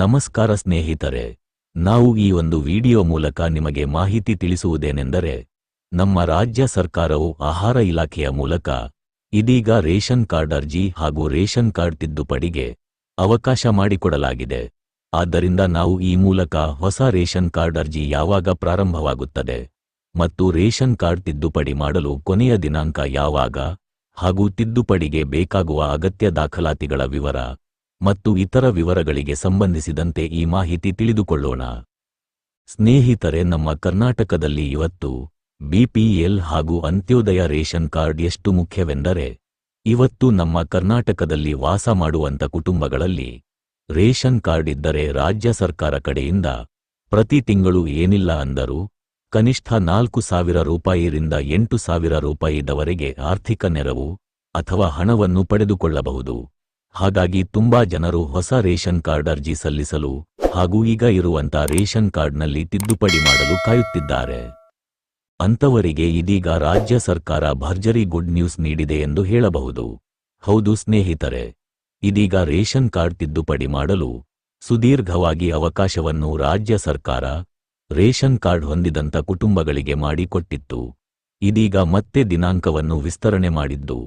ನಮಸ್ಕಾರ ಸ್ನೇಹಿತರೆ, ನಾವು ಈ ಒಂದು ವಿಡಿಯೋ ಮೂಲಕ ನಿಮಗೆ ಮಾಹಿತಿ ತಿಳಿಸುವುದೇನೆಂದರೆ, ನಮ್ಮ ರಾಜ್ಯ ಸರ್ಕಾರವು ಆಹಾರ ಇಲಾಖೆಯ ಮೂಲಕ ಇದೀಗ ರೇಷನ್ ಕಾರ್ಡ್ ಅರ್ಜಿ ಹಾಗೂ ರೇಷನ್ ಕಾರ್ಡ್ ತಿದ್ದುಪಡಿಗೆ ಅವಕಾಶ ಮಾಡಿಕೊಡಲಾಗಿದೆ. ಆದ್ದರಿಂದ ನಾವು ಈ ಮೂಲಕ ಹೊಸ ರೇಷನ್ ಕಾರ್ಡ್ ಅರ್ಜಿ ಯಾವಾಗ ಪ್ರಾರಂಭವಾಗುತ್ತದೆ ಮತ್ತು ರೇಷನ್ ಕಾರ್ಡ್ ತಿದ್ದುಪಡಿ ಮಾಡಲು ಕೊನೆಯ ದಿನಾಂಕ ಯಾವಾಗ ಹಾಗೂ ತಿದ್ದುಪಡಿಗೆ ಬೇಕಾಗುವ ಅಗತ್ಯ ದಾಖಲಾತಿಗಳ ವಿವರ ಮತ್ತು ಇತರ ವಿವರಗಳಿಗೆ ಸಂಬಂಧಿಸಿದಂತೆ ಈ ಮಾಹಿತಿ ತಿಳಿದುಕೊಳ್ಳೋಣ. ಸ್ನೇಹಿತರೆ, ನಮ್ಮ ಕರ್ನಾಟಕದಲ್ಲಿ ಇವತ್ತು ಬಿಪಿಎಲ್ ಹಾಗೂ ಅಂತ್ಯೋದಯ ರೇಷನ್ ಕಾರ್ಡ್ ಎಷ್ಟು ಮುಖ್ಯವೆಂದರೆ, ಇವತ್ತು ನಮ್ಮ ಕರ್ನಾಟಕದಲ್ಲಿ ವಾಸ ಮಾಡುವಂಥ ಕುಟುಂಬಗಳಲ್ಲಿ ರೇಷನ್ ಕಾರ್ಡ್ ಇದ್ದರೆ ರಾಜ್ಯ ಸರ್ಕಾರ ಕಡೆಯಿಂದ ಪ್ರತಿ ತಿಂಗಳು ಏನಿಲ್ಲ ಅಂದರೂ ಕನಿಷ್ಠ ನಾಲ್ಕು ಸಾವಿರ ರೂಪಾಯಿರಿಂದ ಎಂಟು ಸಾವಿರ ರೂಪಾಯಿದವರೆಗೆ ಆರ್ಥಿಕ ನೆರವು ಅಥವಾ ಹಣವನ್ನು ಪಡೆದುಕೊಳ್ಳಬಹುದು. ಹಾಗಾಗಿ ತುಂಬಾ ಜನರು ಹೊಸ ರೇಷನ್ ಕಾರ್ಡ್ ಅರ್ಜಿ ಸಲ್ಲಿಸಲು ಹಾಗೂ ಈಗ ಇರುವಂತ ರೇಷನ್ ಕಾರ್ಡ್ನಲ್ಲಿ ತಿದ್ದುಪಡಿ ಮಾಡಲು ಕಾಯುತ್ತಿದ್ದಾರೆ. ಅಂತವರಿಗೆ ಇದೀಗ ರಾಜ್ಯ ಸರ್ಕಾರ ಭರ್ಜರಿ ಗುಡ್ ನ್ಯೂಸ್ ನೀಡಿದೆ ಎಂದು ಹೇಳಬಹುದು. ಹೌದು ಸ್ನೇಹಿತರೆ, ಇದೀಗ ರೇಷನ್ ಕಾರ್ಡ್ ತಿದ್ದುಪಡಿ ಮಾಡಲು ಸುದೀರ್ಘವಾಗಿ ಅವಕಾಶವನ್ನು ರಾಜ್ಯ ಸರ್ಕಾರ ರೇಷನ್ ಕಾರ್ಡ್ ಹೊಂದಿದಂತ ಕುಟುಂಬಗಳಿಗೆ ಮಾಡಿಕೊಟ್ಟಿತ್ತು. ಇದೀಗ ಮತ್ತೆ ದಿನಾಂಕವನ್ನು ವಿಸ್ತರಣೆ ಮಾಡಿದ್ದು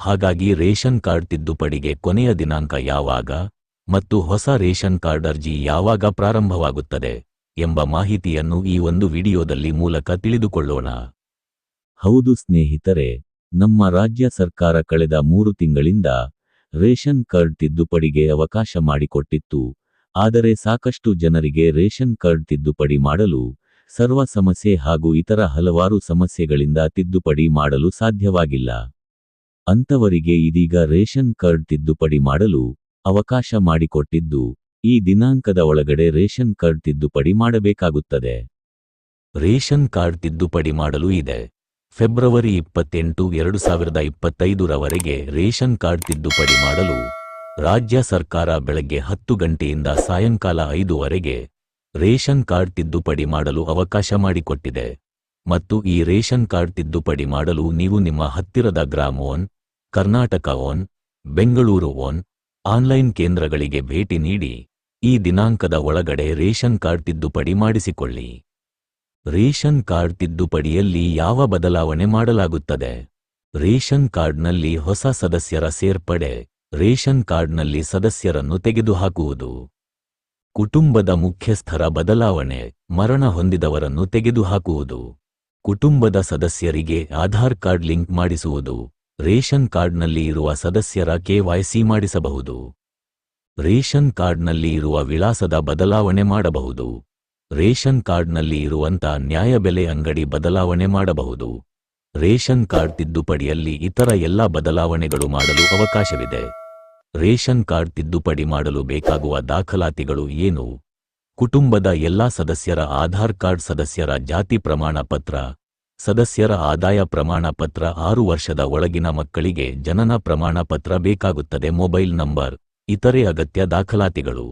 ಹಾಗಾಗಿ ರೇಷನ್ ಕಾರ್ಡ್ ತಿದ್ದುಪಡಿಗೆ ಕೊನೆಯ ದಿನಾಂಕ ಯಾವಾಗ ಮತ್ತು ಹೊಸ ರೇಷನ್ ಕಾರ್ಡ್ ಅರ್ಜಿ ಯಾವಾಗ ಪ್ರಾರಂಭವಾಗುತ್ತದೆ ಎಂಬ ಮಾಹಿತಿಯನ್ನು ಈ ಒಂದು ವಿಡಿಯೋದಲ್ಲಿ ಮೂಲಕ ತಿಳಿದುಕೊಳ್ಳೋಣ. ಹೌದು ಸ್ನೇಹಿತರೆ, ನಮ್ಮ ರಾಜ್ಯ ಸರ್ಕಾರ ಕಳೆದ ಮೂರು ತಿಂಗಳಿಂದ ರೇಷನ್ ಕಾರ್ಡ್ ತಿದ್ದುಪಡಿಗೆ ಅವಕಾಶ ಮಾಡಿಕೊಟ್ಟಿತ್ತು, ಆದರೆ ಸಾಕಷ್ಟು ಜನರಿಗೆ ರೇಷನ್ ಕಾರ್ಡ್ ತಿದ್ದುಪಡಿ ಮಾಡಲು ಸರ್ವ ಸಮಸ್ಯೆ ಹಾಗೂ ಇತರ ಹಲವಾರು ಸಮಸ್ಯೆಗಳಿಂದ ತಿದ್ದುಪಡಿ ಮಾಡಲು ಸಾಧ್ಯವಾಗಿಲ್ಲ. ಅಂತವರಿಗೆ ಇದೀಗ ರೇಷನ್ ಕಾರ್ಡ್ ತಿದ್ದುಪಡಿ ಮಾಡಲು ಅವಕಾಶ ಮಾಡಿಕೊಟ್ಟಿದ್ದು, ಈ ದಿನಾಂಕದ ಒಳಗಡೆ ರೇಷನ್ ಕಾರ್ಡ್ ತಿದ್ದುಪಡಿ ಮಾಡಬೇಕಾಗುತ್ತದೆ. ರೇಷನ್ ಕಾರ್ಡ್ ತಿದ್ದುಪಡಿ ಮಾಡಲು ಇದೆ. ಫೆಬ್ರವರಿ ಇಪ್ಪತ್ತೆಂಟು, ಎರಡು ಸಾವಿರದ ಇಪ್ಪತ್ತೈದರವರೆಗೆ ರೇಷನ್ ಕಾರ್ಡ್ ತಿದ್ದುಪಡಿ ಮಾಡಲು ರಾಜ್ಯ ಸರ್ಕಾರ ಬೆಳಗ್ಗೆ ಹತ್ತು ಗಂಟೆಯಿಂದ ಸಾಯಂಕಾಲ ಐದುವರೆಗೆ ರೇಷನ್ ಕಾರ್ಡ್ ತಿದ್ದುಪಡಿ ಮಾಡಲು ಅವಕಾಶ ಮಾಡಿಕೊಟ್ಟಿದೆ. ಮತ್ತು ಈ ರೇಷನ್ ಕಾರ್ಡ್ ತಿದ್ದುಪಡಿ ಮಾಡಲು ನೀವು ನಿಮ್ಮ ಹತ್ತಿರದ Grama one Karnataka one, Bengaluru one, online ಕೇಂದ್ರಗಳಿಗೆ ಭೇಟಿ ನೀಡಿ, ಈ ದಿನಾಂಕದ ಒಳಗಡೆ ರೇಷನ್ ಕಾರ್ಡ್ ತಿದ್ದುಪಡಿ ಮಾಡಿಸಿಕೊಳ್ಳಿ. ರೇಷನ್ ಕಾರ್ಡ್ ತಿದ್ದುಪಡಿಯಲ್ಲಿ ಯಾವ ಬದಲಾವಣೆ ಮಾಡಲಾಗುತ್ತದೆ? ರೇಷನ್ ಕಾರ್ಡ್ನಲ್ಲಿ ಹೊಸ ಸದಸ್ಯರ ಸೇರ್ಪಡೆ, ರೇಷನ್ ಕಾರ್ಡ್ನಲ್ಲಿ ಸದಸ್ಯರನ್ನು ತೆಗೆದುಹಾಕುವುದು. ಕುಟುಂಬದ ಮುಖ್ಯಸ್ಥರ ಬದಲಾವಣೆ, ಮರಣ ಹೊಂದಿದವರನ್ನು ತೆಗೆದುಹಾಕುವುದು. ಕುಟುಂಬದ ಸದಸ್ಯರಿಗೆ ಆಧಾರ್ ಕಾರ್ಡ್ ಲಿಂಕ್ ಮಾಡಿಸುವುದು. ರೇಷನ್ ಕಾರ್ಡ್ನಲ್ಲಿ ಇರುವ ಸದಸ್ಯರ ಕೆವೈಸಿ ಮಾಡಿಸಬಹುದು. ರೇಷನ್ ಕಾರ್ಡ್ನಲ್ಲಿ ಇರುವ ವಿಳಾಸದ ಬದಲಾವಣೆ ಮಾಡಬಹುದು. ರೇಷನ್ ಕಾರ್ಡ್ನಲ್ಲಿ ಇರುವಂತ ನ್ಯಾಯಬೆಲೆ ಅಂಗಡಿ ಬದಲಾವಣೆ ಮಾಡಬಹುದು. ರೇಷನ್ ಕಾರ್ಡ್ ತಿದ್ದುಪಡಿಯಲ್ಲಿ ಇತರ ಎಲ್ಲ ಬದಲಾವಣೆಗಳು ಮಾಡಲು ಅವಕಾಶವಿದೆ. ರೇಷನ್ ಕಾರ್ಡ್ ತಿದ್ದುಪಡಿ ಮಾಡಲು ಬೇಕಾಗುವ ದಾಖಲಾತಿಗಳು ಏನು? ಕುಟುಂಬದ ಎಲ್ಲಾ ಸದಸ್ಯರ ಆಧಾರ್ ಕಾರ್ಡ್ ಸದಸ್ಯರ ಜಾತಿ ಪ್ರಮಾಣ ಪತ್ರ ಸದಸ್ಯರ ಆದಾಯ ಪ್ರಮಾಣ ಪತ್ರ ಆರು ವರ್ಷದ ಒಳಗಿನ ಮಕ್ಕಳಿಗೆ ಜನನ ಪ್ರಮಾಣ ಪತ್ರ ಬೇಕಾಗುತ್ತದೆ ಮೊಬೈಲ್ ನಂಬರ್, ಇತರೆ ಅಗತ್ಯ ದಾಖಲಾತಿಗಳು.